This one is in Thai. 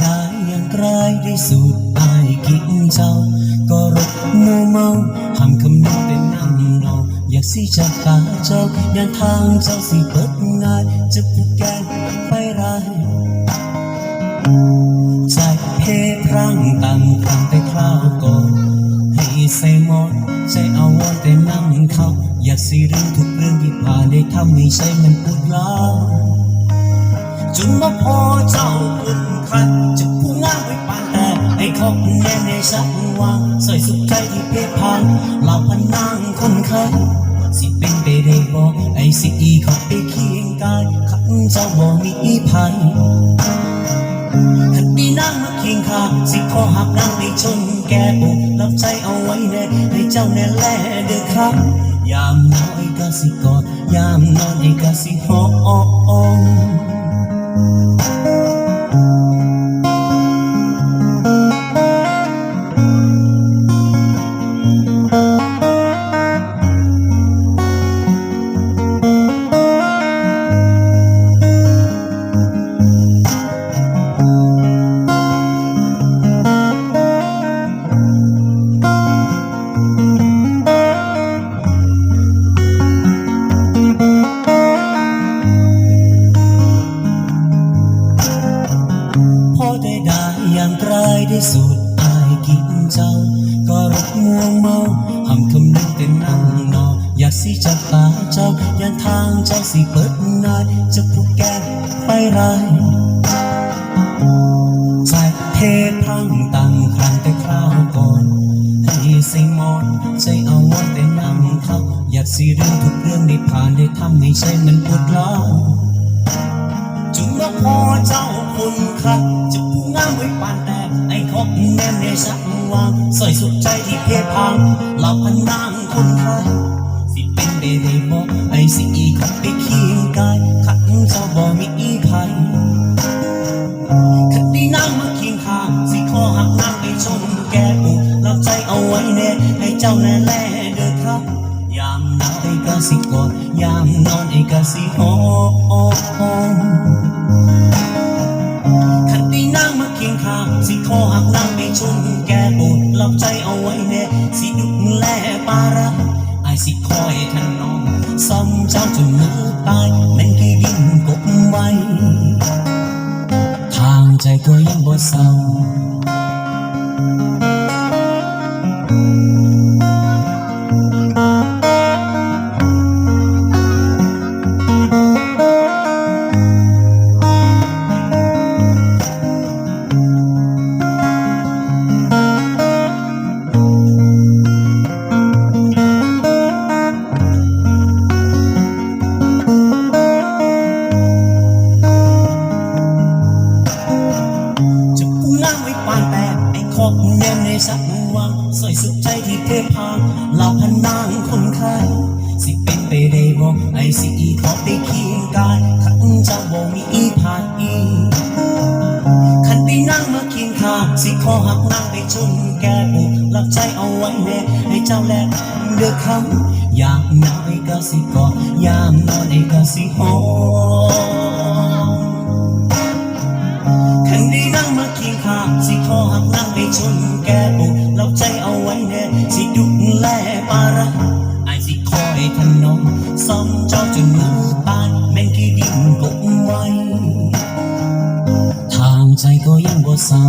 ได้อย่างไกลได้สูดอายกินเจ้า ก็รบมัวเมาหำคำนึงเป็นน้ำนองอยากสิจะพาเจ้าย่างทางเจ้าสิเปิดง่ายจะผูกแกนไปไรายใจเพพรังตั้งครั้งแต่คราวก่อนให้ใส่หมดใจเอาวอนแต่นั่งเขาอยากสิเรื่องทุกเรื่องที่ผ่านได้ทำให้ใจมันปวดร้าว จนมาพอเจ้าคุณคันจะผู้งามไว้ปานแต่ไอ้ของแน่ในสักวันใส่สุขใจที่เพพังลาพันนางคนไข้สิเป็นไปได้บอกไอ้สิอีเขาไปเคียงกายขันเจ้าบ่มีภัยคดีนั่งมาเคียงข้าสิขอหักนั่งให้ชนแก่บุกรับใจเอาไว้แน่ให้เจ้าแน่แลเดือครับยามนาวไอ้กะสิกอดยามนอนไอ้กะสิหอม พ ไกลได้สูดอายกินเจ้าก็รบม่วงเมาหำคำนึงแต่นั่งนอนอยากสิจะพาเจ้าย่าทางเจ้าสิเปิดนายจะผูกแกนไปไรายใจเพพังตั้งครั้งแต่คราวก่อนให้สิมอนใจเอาวอนแต่นั่งเขาอยากสิเรื่องทุกเรื่องได้ผ่านได้ทำให้ใจมันปวดร้าวจุงว่าพอเจ้าคุณครับจะผู้งามไว้ปานแต่ ไอ้ของแน่ในสักวางสอยสุดใจที่เพพังหลับพันนางคนไข้สิเป็นไปได้บอกไอ้สิอีขับไปเคียงกายขันเจ้าบ่มีภัยคดีนั่งมาเคียงข้างสิขอหักนางไปชมแก่ปุกรับใจเอาไว้แน่ให้เจ้าแน่แลเด้อครับ ยามหนาวไอ้กะสิกอดยามนอนไอ้กะสิหอม ขอหักนางไปชนแก่ปุกรับใจเอาไว้แน่สิดุแลปาระไอสิคอยทันน้องซ้ำเจ้าจนมือตายแม่นคือดินกบไว้ทางใจก็ยังบ่เศร้า ปานแต่ไอ้ขอบแนมในสักวันสอยสุดใจที่เทพางลาพันนางคนไข้สิเป็นไปได้บ่ไอ้สิอีขอได้เคียงกายขันจ้าบ่มีอีพายอีขันได้นั่งมาเคียงข้างสิขอหักนางไปชนแก่บุกรับใจเอาไว้แน่ให้เจ้าแลเดือคำยามนาวไอ้ก็สิกอดยามนอนไอ้ก็สิหอม หักนั่งไปชนแก่บุกเราใจเอาไว้แน่สิดุแลปาระไอสิคอยทนองซ้ำเจ้าจนมือปานแม่นกี่ดินกบไว้ ทางใจก็ยังบ่เศร้า